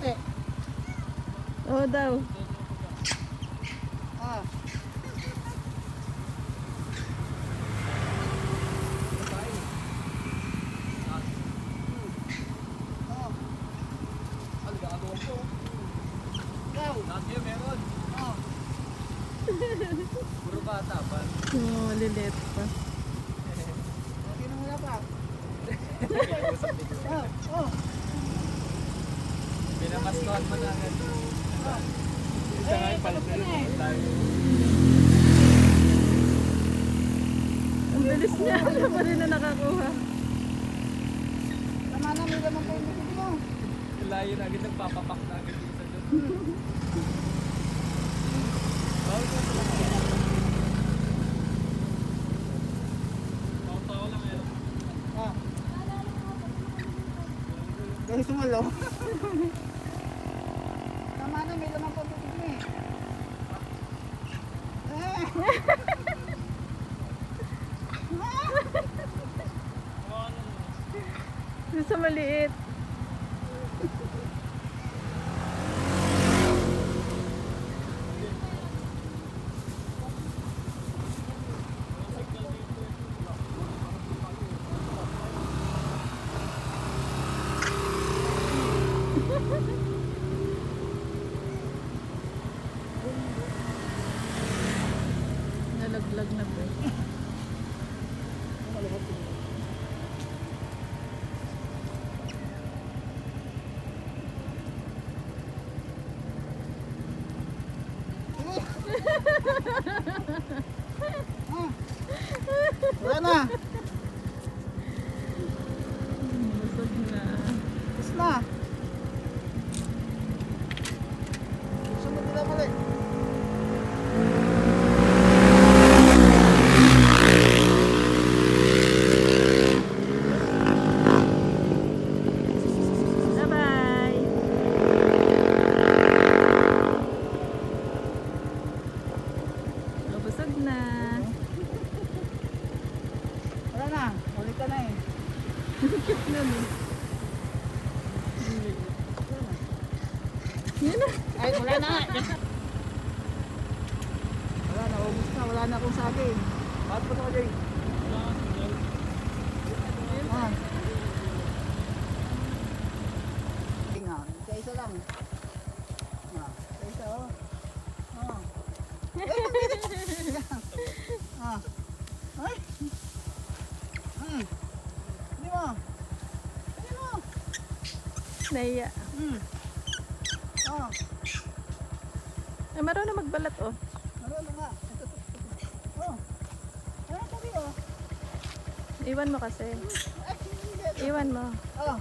konti. Oo daw. Ah. Oh. Oh. Puro bata pa. Yung mga maliliit pa. Sino mo pa? Oh, oh. Pinamaskohan mo na agad. Isa nga yung palpil. Ang bilis niya. Siya pa rin na nakakuha. Tama na, may laman bibig mo. Layo na agad nagpapapak na agad yung isa doon. Bawal ka sa laki. Tawa-tawa lang eh. Ah. Dahil sumalo. Tama na, may laman pa yung bibig mo eh. Yung sa maliit. Nalaglag na po. Ah. Wala na. Busog na. Tapos na. Sunod nila muli. Bye-bye! Oh, busog na. Wala na. Ulit ka na eh. Yan na. Ay, wala na. Wala na. Ubus na. Wala na akong sabi. Bakit pa sa Jay? Ah. Tinga. Isa-isa lang. Ah. Isa-isa oh. Ah. ah. Ay. Hmm. Hindi mo. Hindi mo. Naiya. Hmm. Oh. Ay, marunong magbalat oh. Marunong nga. Oh. Ano sabi oh? Iwan mo kasi. Hindi. Iwan mo. Oh.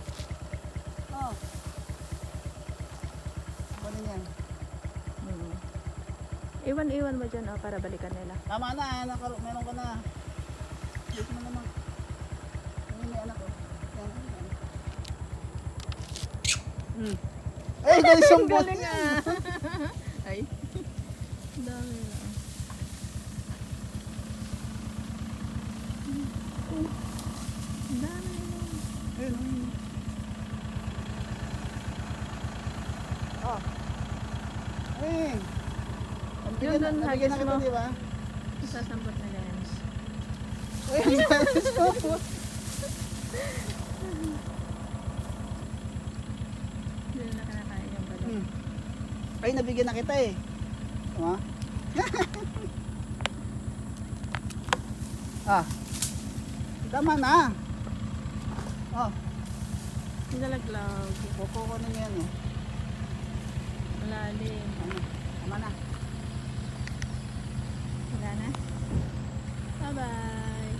Oh. Ano yan? Hmm. Iwan-iwan mo dyan oh, para balikan nila. Tama na, nakaro, meron ka na. Dito mo naman. Hmm. Ay, galing sumbot. Galing ah. Ay. Dami na. Dami na. Ayun. Oh. Ay. Yun Nabigyan dun, na- nabigyan na kita, mo. di ba? Sasambot na lens. Ay, ang galing sumbot. Hindi na kinakain yung. Hmm. Ay, nabigyan na kita eh. Tama? ah. Tama na. Oh, Nalaglag. kuko ko na yan eh. Malalim. Ano? Tama na. Wala na? Bye-bye.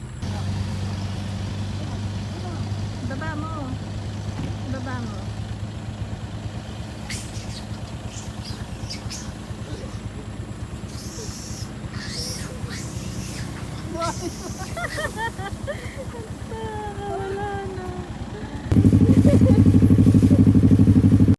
Baba mo. Baba mo. Wala na.